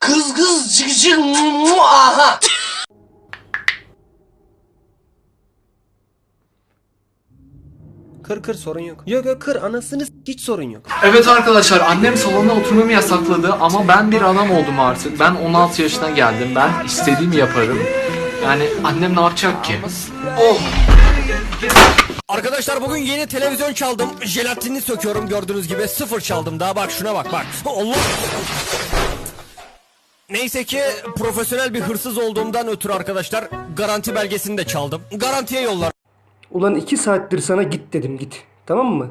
Kız kız cık cık mu aha. Kır kır sorun yok. Yok yok kır anasını hiç sorun yok. Evet arkadaşlar annem salonda oturmamı yasakladı ama ben bir adam oldum artık. Ben 16 yaşına geldim. Ben istediğimi yaparım. Yani annem ne yapacak ki? Oh! Arkadaşlar bugün yeni televizyon çaldım. Jelatinini söküyorum gördüğünüz gibi. Sıfır çaldım daha bak şuna bak bak. Allah. Neyse ki profesyonel bir hırsız olduğumdan ötürü arkadaşlar garanti belgesini de çaldım. Garantiye yollar. Ulan iki saattir sana git dedim git. Tamam mı?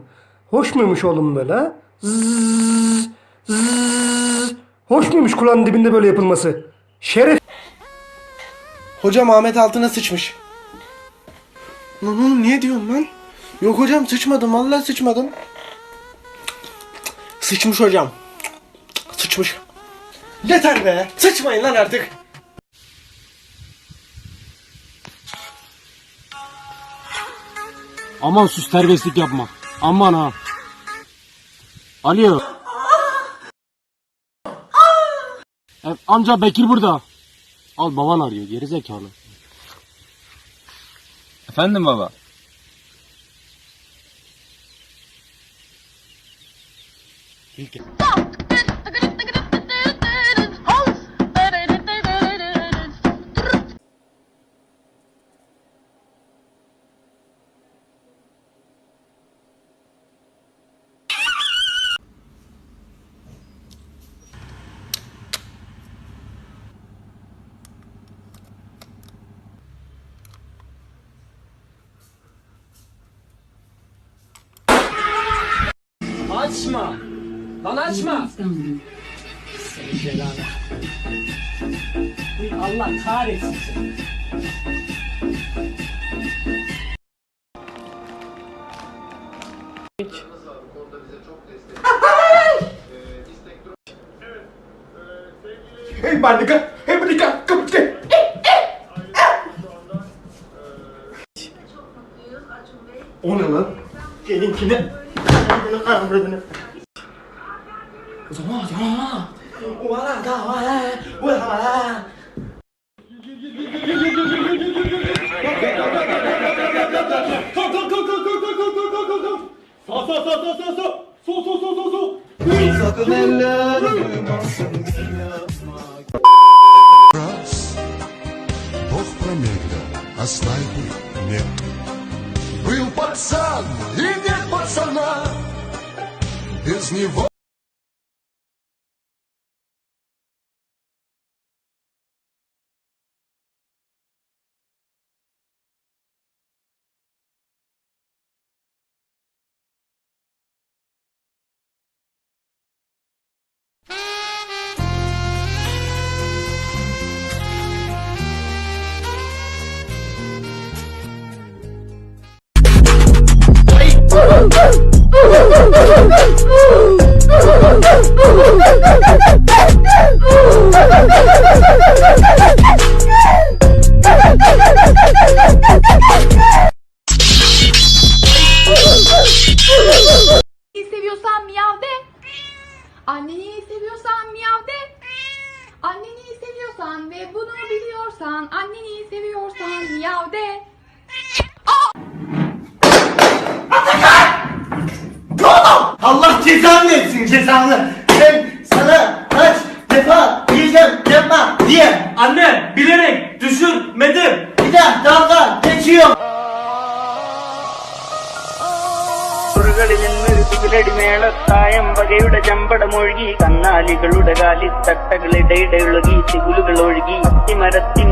Hoş muymuş oğlum böyle ha? Zzz, zzz. Hoş muymuş kulağın dibinde böyle yapılması? Şeref. Hocam Ahmet altına sıçmış. Lan oğlum niye diyorsun lan? Yok hocam sıçmadım vallahi sıçmadım. Sıçmış hocam. Sıçmış. Yeter be. Sıçmayın lan artık. Aman sus terbiyesizlik yapma. Aman ha. Alo. Amca Bekir burada. Al baban arıyor geri zekalı. Efendim baba. Açma. Lan açma. Allah kahretsin seni. Hey bandika. Hey bandika. Kapıtke. O ne lan? Seninkine. 走啊走啊！我来干嘛来？我干嘛来？走走走走走走走走走走！走走走走走走！走走走走走！Sakın ellerimi basın yapma. Раз, Бог промедлил, а снайпер нет. Был пацан и нет пацана. Deus me vou. Seviyorsan miyav de. Anneni seviyorsan miyav de. Anneni seviyorsan ve bunu biliyorsan, anneni seviyorsan miyav de. Versin cezanı. Ben sana kaç defa diyeceğim yapma diye. Anne bilerek düşürmedim. Bir daha dalga geçiyor. ുകളിൽ നിന്നൊരു തുകിലടിമേളത്തായം വകയുടെ ചമ്പടമൊഴുകി കന്നാലികളുടെ കാലിത്തട്ടകളിടയിടയൊഴുകി തികുലുകൾ ഒഴുകി അത്തിമരത്തിൻ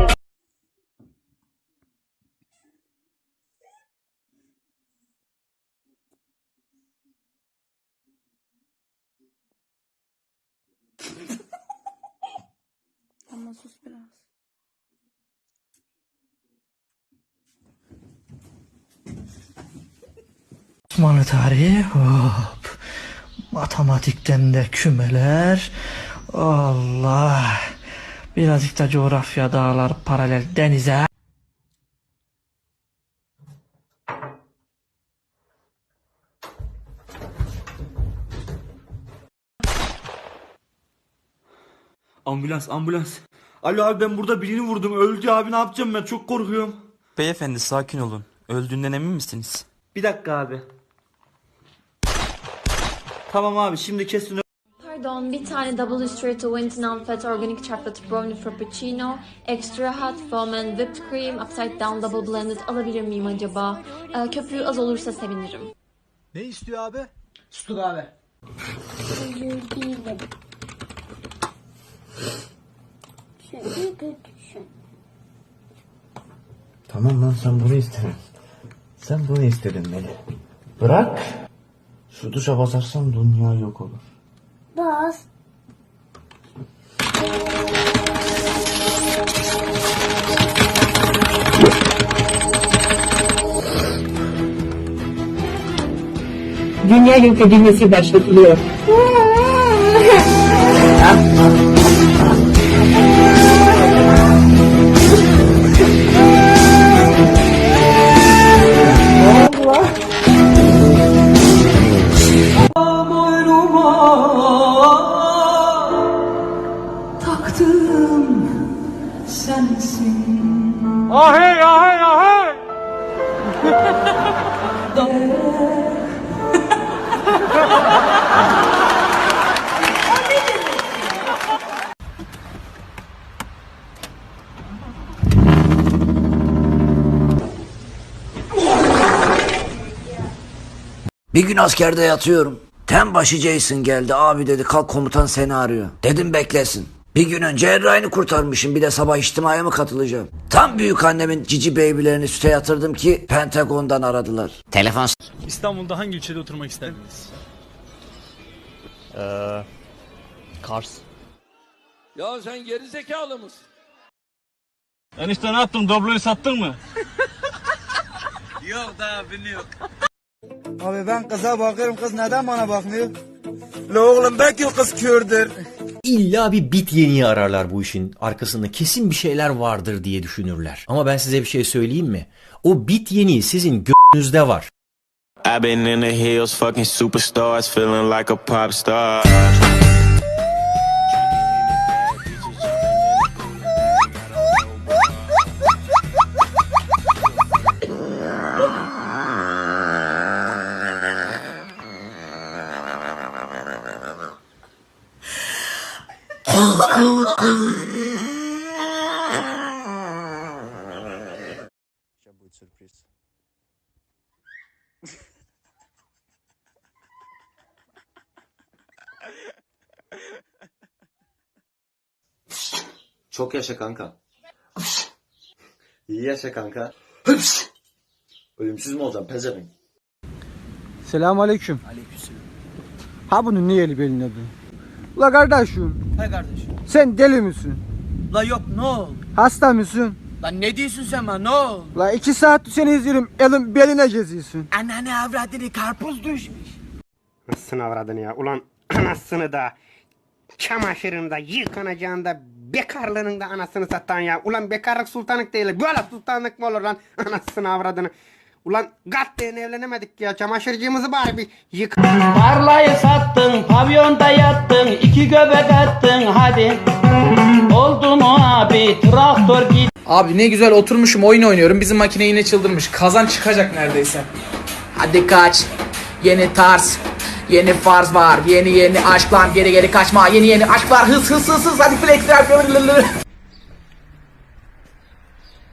Osmanlı tarihi hop. Matematikten de kümeler. Allah. Birazcık da coğrafya dağlar paralel denize. Ambulans ambulans. Alo abi ben burada birini vurdum. Öldü abi ne yapacağım ben çok korkuyorum. Beyefendi sakin olun. Öldüğünden emin misiniz? Bir dakika abi. Tamam abi şimdi kesin Pardon, bir tane double straight to wint non-fat organic chocolate brownie frappuccino, extra hot foam and whipped cream, upside down double blended alabilir miyim acaba? Ee, köpüğü az olursa sevinirim. Ne istiyor abi? Tamam lan sen bunu istedin. Sen bunu istedin beni. Bırak. Şu tuşa basarsan dünya yok olur. Bas. Dünya yok edilmesi başlatılıyor. Bir gün askerde yatıyorum. Ten başı Jason geldi. Abi dedi kalk komutan seni arıyor. Dedim beklesin. Bir gün önce Erray'ını kurtarmışım. Bir de sabah içtimaya mı katılacağım? Tam büyük annemin cici beybilerini süte yatırdım ki Pentagon'dan aradılar. Telefon İstanbul'da hangi ilçede oturmak isterdiniz? Kars. Ya sen geri zekalı mısın? Enişte ne yaptın? Dobloyu sattın mı? yok daha bilmiyorum. Abi ben kıza bakıyorum kız neden bana bakmıyor? La oğlum belki o kız kördür. İlla bir bit yeniği ararlar bu işin. Arkasında kesin bir şeyler vardır diye düşünürler. Ama ben size bir şey söyleyeyim mi? O bit yeniği sizin gönlünüzde var. I've been in the hills fucking superstars feeling like a pop star. Çok yaşa kanka. İyi yaşa kanka. Ölümsüz mü olacaksın pezevenk? Selamun aleyküm. Ha bunun niye eli belin adı? La kardeşim. He kardeşim. Sen deli misin? La yok ne oldu? Hasta mısın? Lan ne diyorsun sen bana ne oldu? La iki saat seni izliyorum elin beline geziyorsun. Anneanne avradını karpuz düşmüş. Anasını avradını ya. Ulan anasını da çamaşırını da yıkanacağını da bekarlığının da anasını satan ya. Ulan bekarlık sultanlık değil. Böyle sultanlık mı olur lan? Anasını avradını. Ulan gatleyen evlenemedik ya. Çamaşırcığımızı bari bir yık. Tarlayı sattın, pavyonda yattın, iki göbek attın hadi. Oldu mu abi, traktör git. Abi ne güzel oturmuşum oyun oynuyorum. Bizim makine yine çıldırmış. Kazan çıkacak neredeyse. Hadi kaç. Yeni tarz. Yeni farz var. Yeni yeni aşklar. Geri geri kaçma. Yeni yeni aşklar. Hız hız hız hız. Hadi flex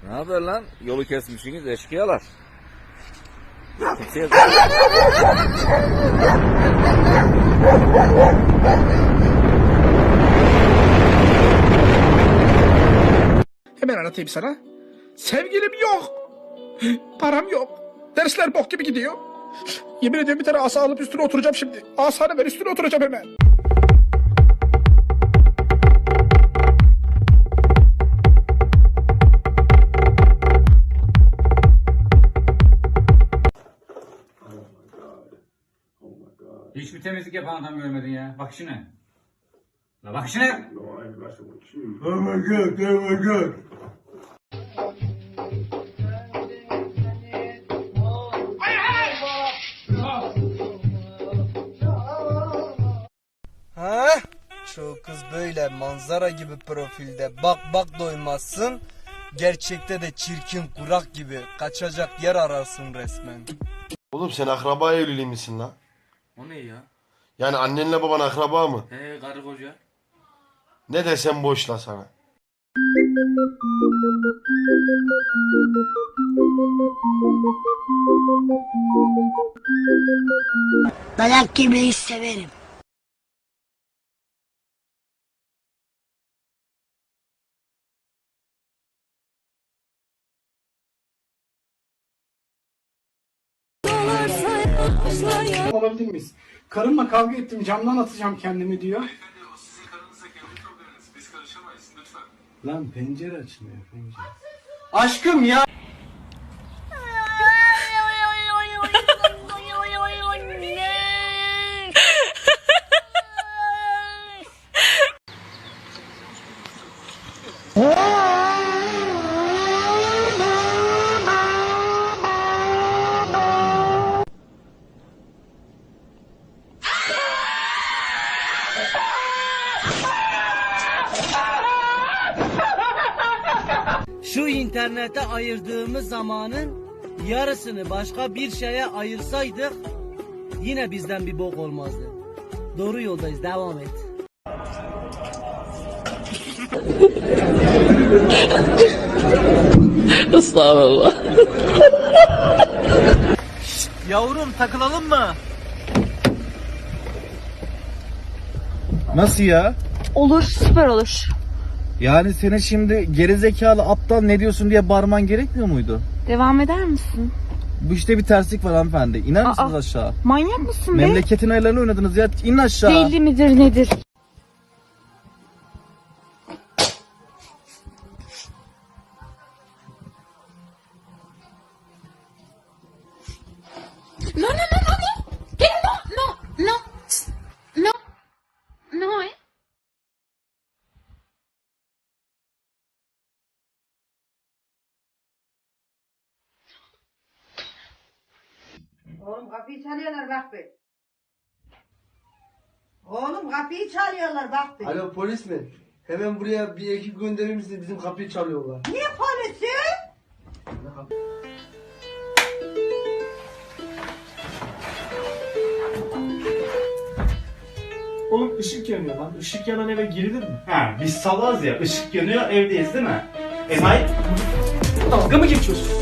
Ne haber lan? Yolu kesmişsiniz eşkıyalar. Hemen anlatayım sana. Sevgilim yok. Param yok. Dersler bok gibi gidiyor. Yemin ediyorum bir tane asa alıp üstüne oturacağım şimdi. Asanı ver üstüne oturacağım hemen. Hiçbir temizlik yapan adam görmedin ya. Bak şuna. La bak şuna. Oh my god, oh my god. Ha? Çok kız böyle manzara gibi profilde bak bak doymazsın. Gerçekte de çirkin kurak gibi kaçacak yer ararsın resmen. Oğlum sen akraba evliliği misin lan? O ne ya? Yani annenle baban akraba mı? He karı koca. Ne desem boş la sana. Dayak yemeyi severim. Olabilir miyiz? Karımla kavga ettim camdan atacağım kendimi diyor. Lan pencere açmıyor pencere. Aşkım ya. Şu internete ayırdığımız zamanın yarısını başka bir şeye ayırsaydık yine bizden bir bok olmazdı. Doğru yoldayız devam et. Estağfurullah. Yavrum takılalım mı? Nasıl ya? Olur süper olur. Yani senin şimdi gerizekalı aptal ne diyorsun diye bağırman gerekmiyor muydu? Devam eder misin? Bu işte bir terslik var hanımefendi. İner misiniz Aa. aşağı? Manyak mısın be? Memleketin ayarlarını oynadınız ya. İn aşağı. Deli midir nedir? Kapıyı çalıyorlar bak be. Oğlum kapıyı çalıyorlar bak be. Alo polis mi? Hemen buraya bir ekip gönderir misiniz? Bizim kapıyı çalıyorlar. Ne polisi? Oğlum ışık yanıyor lan. Işık yanan eve girilir mi? Ha biz salaz ya. Işık yanıyor evdeyiz değil mi? Enayi. Dalga mı geçiyorsun?